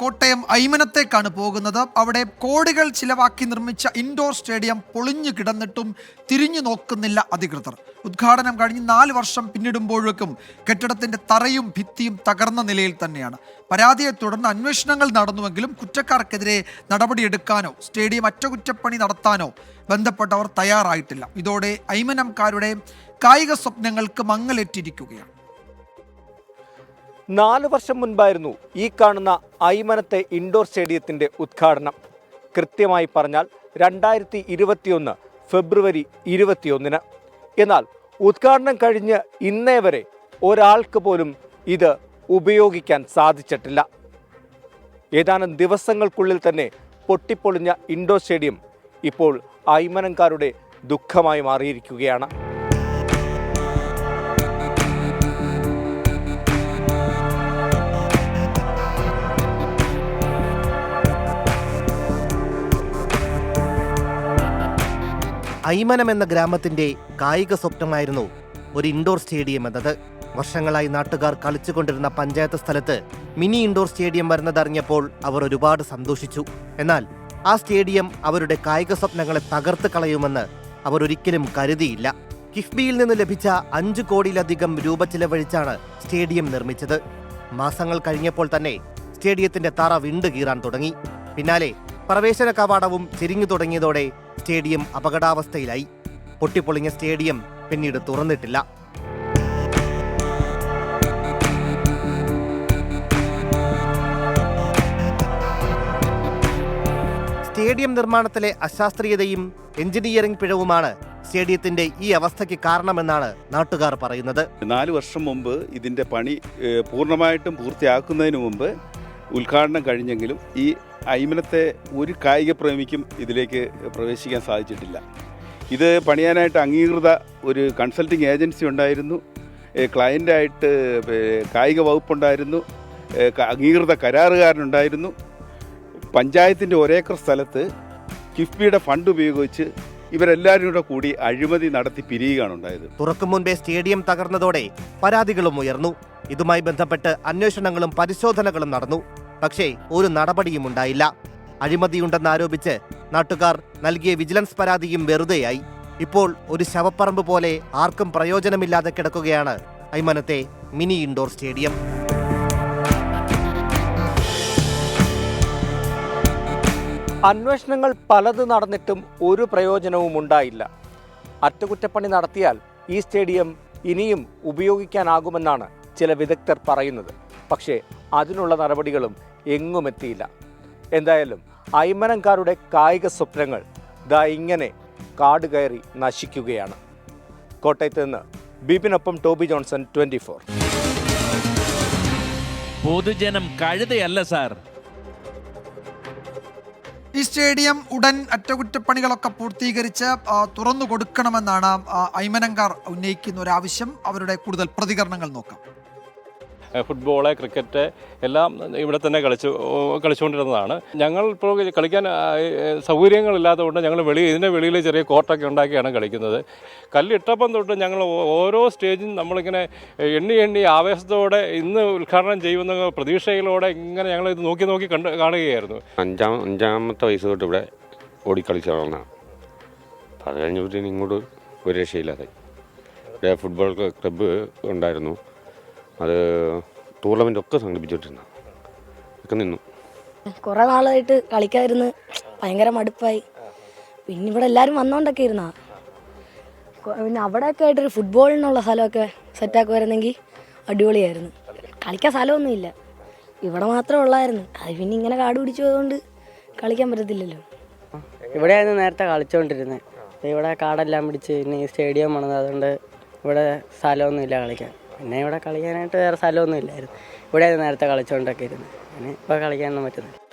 കോട്ടയം ഐമനത്തേക്കാണ് പോകുന്നത്. അവിടെ കോടികൾ ചിലവാക്കി നിർമ്മിച്ച ഇൻഡോർ സ്റ്റേഡിയം പൊളിഞ്ഞു കിടന്നിട്ടും തിരിഞ്ഞു നോക്കുന്നില്ല അധികൃതർ. ഉദ്ഘാടനം കഴിഞ്ഞ് നാല് വർഷം പിന്നിടുമ്പോഴേക്കും കെട്ടിടത്തിന്റെ തറയും ഭിത്തിയും തകർന്ന നിലയിൽ തന്നെയാണ്. പരാതിയെ തുടർന്ന് അന്വേഷണങ്ങൾ നടന്നുവെങ്കിലും കുറ്റക്കാർക്കെതിരെ നടപടിയെടുക്കാനോ സ്റ്റേഡിയം അറ്റകുറ്റപ്പണി നടത്താനോ ബന്ധപ്പെട്ടവർ തയ്യാറായിട്ടില്ല. ഇതോടെ ഐമനംകാരുടെ കായിക സ്വപ്നങ്ങൾക്ക് മങ്ങലേറ്റിരിക്കുകയാണ്. നാല് വർഷം മുൻപായിരുന്നു ഈ കാണുന്ന ഐമനത്തെ ഇൻഡോർ സ്റ്റേഡിയത്തിന്റെ ഉദ്ഘാടനം. കൃത്യമായി പറഞ്ഞാൽ രണ്ടായിരത്തി ഇരുപത്തിയൊന്ന് ഫെബ്രുവരി ഇരുപത്തിയൊന്നിന്. എന്നാൽ ഉദ്ഘാടനം കഴിഞ്ഞ് ഇന്നേ വരെ ഒരാൾക്ക് പോലും ഇത് ഉപയോഗിക്കാൻ സാധിച്ചിട്ടില്ല. ഏതാനും ദിവസങ്ങൾക്കുള്ളിൽ തന്നെ പൊട്ടിപ്പൊളിഞ്ഞ ഇൻഡോർ സ്റ്റേഡിയം ഇപ്പോൾ ഐമനക്കാരുടെ ദുഃഖമായി മാറിയിരിക്കുകയാണ്. ഐമനം എന്ന ഗ്രാമത്തിന്റെ കായിക സ്വപ്നമായിരുന്നു ഒരു ഇൻഡോർ സ്റ്റേഡിയം എന്നത്. വർഷങ്ങളായി നാട്ടുകാർ കളിച്ചുകൊണ്ടിരുന്ന പഞ്ചായത്ത് സ്ഥലത്ത് മിനി ഇൻഡോർ സ്റ്റേഡിയം വരുന്നതറിഞ്ഞപ്പോൾ അവർ ഒരുപാട് സന്തോഷിച്ചു. എന്നാൽ ആ സ്റ്റേഡിയം അവരുടെ കായിക സ്വപ്നങ്ങളെ തകർത്ത് കളയുമെന്ന് അവർ ഒരിക്കലും കരുതിയില്ല. കിഫ്ബിയിൽ നിന്ന് ലഭിച്ച അഞ്ചു കോടിയിലധികം രൂപ ചിലവഴിച്ചാണ് സ്റ്റേഡിയം നിർമ്മിച്ചത്. മാസങ്ങൾ കഴിഞ്ഞപ്പോൾ തന്നെ സ്റ്റേഡിയത്തിന്റെ തറ വിണ്ടുകീറാൻ തുടങ്ങി. പിന്നാലെ പ്രവേശന കവാടവും ചെരിഞ്ഞു തുടങ്ങിയതോടെ സ്റ്റേഡിയം അപകടാവസ്ഥയിലായി. പൊട്ടിപ്പൊളിഞ്ഞ സ്റ്റേഡിയം പിന്നീട് തുറന്നിട്ടില്ല. സ്റ്റേഡിയം നിർമ്മാണത്തിലെ അശാസ്ത്രീയതയും എഞ്ചിനീയറിംഗ് പിഴവുമാണ് സ്റ്റേഡിയത്തിന്റെ ഈ അവസ്ഥയ്ക്ക് കാരണമെന്നാണ് നാട്ടുകാർ പറയുന്നത്. നാല് വർഷം മുമ്പ് ഇതിന്റെ പണി പൂർണമായിട്ടും പൂർത്തിയാക്കുന്നതിന് മുമ്പ് ഉദ്ഘാടനം കഴിഞ്ഞെങ്കിലും ഈ ഐമനത്തെ ഒരു കായിക പ്രേമിക്കും ഇതിലേക്ക് പ്രവേശിക്കാൻ സാധിച്ചിട്ടില്ല. ഇത് പണിയാനായിട്ട് അംഗീകൃത ഒരു കൺസൾട്ടിങ് ഏജൻസി ഉണ്ടായിരുന്നു. ക്ലയന്റായിട്ട് കായിക വകുപ്പുണ്ടായിരുന്നു. അംഗീകൃത കരാറുകാരനുണ്ടായിരുന്നു. പഞ്ചായത്തിന്റെ ഒരേക്കർ സ്ഥലത്ത് കിഫ്ബിയുടെ ഫണ്ട് ഉപയോഗിച്ച് ഇവരെല്ലാവരും കൂടെ കൂടി അഴിമതി നടത്തി പിരിയുകയാണ് ഉണ്ടായത്. തുറക്കും മുൻപേ സ്റ്റേഡിയം തകർന്നതോടെ പരാതികളും ഉയർന്നു. ഇതുമായി ബന്ധപ്പെട്ട് അന്വേഷണങ്ങളും പരിശോധനകളും നടന്നു. പക്ഷേ ഒരു നടപടിയും ഉണ്ടായില്ല. അഴിമതിയുണ്ടെന്നാരോപിച്ച് നാട്ടുകാർ നൽകിയ വിജിലൻസ് പരാതിയും വെറുതെയായി. ഇപ്പോൾ ഒരു ശവപ്പറമ്പ് പോലെ ആർക്കും പ്രയോജനമില്ലാതെ കിടക്കുകയാണ് ഐമനത്തെ മിനി ഇൻഡോർ സ്റ്റേഡിയം. അന്വേഷണങ്ങൾ പലത് നടന്നിട്ടും ഒരു പ്രയോജനവും ഉണ്ടായില്ല. അറ്റകുറ്റപ്പണി നടത്തിയാൽ ഈ സ്റ്റേഡിയം ഇനിയും ഉപയോഗിക്കാനാകുമെന്നാണ് ചില വിദഗ്ധർ പറയുന്നത്. പക്ഷേ അതിനുള്ള നടപടികളും എങ്ങും എത്തിയില്ല. എന്തായാലും ഐമനംകാരുടെ കായിക സ്വപ്നങ്ങൾ ദാ ഇങ്ങനെ കാട് കയറി നശിക്കുകയാണ്. കോട്ടയത്ത് നിന്ന് ബിപിനൊപ്പം ടോബി ജോൺസൺ ട്വന്റി ഫോർ. പൊതുജനം കഴുതയല്ല സാർ. ഈ സ്റ്റേഡിയം ഉടൻ അറ്റകുറ്റപ്പണികളൊക്കെ പൂർത്തീകരിച്ച് തുറന്നു കൊടുക്കണമെന്നാണ് അയ്മനങ്കാർ ഐമനങ്കാർ ഉന്നയിക്കുന്ന ഒരു ആവശ്യം അവരുടെ കൂടുതൽ പ്രതികരണങ്ങൾ നോക്കാം. ഫുട്ബോൾ ക്രിക്കറ്റ് എല്ലാം ഇവിടെ തന്നെ കളിച്ചു കളിച്ചുകൊണ്ടിരുന്നതാണ്. ഞങ്ങൾ ഇപ്പോൾ കളിക്കാൻ സൗകര്യങ്ങളില്ലാത്ത കൊണ്ട് സൗകര്യങ്ങളില്ലാത്തതുകൊണ്ട് ഞങ്ങൾ വെളി ഇതിന്റെ വെളിയിൽ ചെറിയ കോർട്ടൊക്കെ ഉണ്ടാക്കിയാണ് കളിക്കുന്നത്. കല്ലിട്ടപ്പം തൊട്ട് ഞങ്ങൾ ഓരോ സ്റ്റേജും നമ്മളിങ്ങനെ എണ്ണി എണ്ണി ആവേശത്തോടെ ഇന്ന് ഉദ്ഘാടനം ചെയ്യുമെന്ന പ്രതീക്ഷയിലൂടെ ഇങ്ങനെ ഞങ്ങൾ ഇത് നോക്കി നോക്കി കണ്ട് കാണുകയായിരുന്നു. അഞ്ചാം അഞ്ചാമത്തെ വയസ്സ് തൊട്ട് ഇവിടെ ഓടിക്കളിച്ച ഇങ്ങോട്ട് ഒരു രക്ഷയില്ലാതെ ഫുട്ബോൾ ക്ലബ്ബ് ഉണ്ടായിരുന്നു. അത് ടൂർണമെന്റ് ഒക്കെ സംഘടിപ്പിച്ചിട്ടിരുന്ന ഒക്കെ നിന്നു. കുറേ നാളായിട്ട് കളിക്കാതിരുന്ന് ഭയങ്കര മടുപ്പായി. പിന്നെ ഇവിടെ എല്ലാരും വന്നോണ്ടൊക്കെ ഇരുന്നാ. പിന്നെ അവിടെയൊക്കെ ആയിട്ടൊരു ഫുട്ബോളിനുള്ള സ്ഥലമൊക്കെ സെറ്റാക്കുമായിരുന്നെങ്കിൽ അടിപൊളിയായിരുന്നു. കളിക്കാൻ സ്ഥലമൊന്നുമില്ല. ഇവിടെ മാത്രമേ ഉള്ളായിരുന്നു. അത് പിന്നെ ഇങ്ങനെ കാട് പിടിച്ചു പോയതുകൊണ്ട് കളിക്കാൻ പറ്റത്തില്ലല്ലോ. ഇവിടെയായിരുന്നു നേരത്തെ കളിച്ചുകൊണ്ടിരുന്നത് ഇവിടെ കാടെല്ലാം പിടിച്ച് ഇനി ഈ സ്റ്റേഡിയം പണിത് അതുകൊണ്ട് ഇവിടെ സ്ഥലമൊന്നുമില്ല കളിക്കാൻ. പിന്നെ ഇവിടെ കളിക്കാനായിട്ട് വേറെ സ്ഥലമൊന്നും ഇല്ലായിരുന്നു ഇവിടെയായിരുന്നു നേരത്തെ കളിച്ചുകൊണ്ടൊക്കെ ഇരുന്നത് പിന്നെ ഇപ്പോൾ കളിക്കാനൊന്നും പറ്റുന്നില്ല.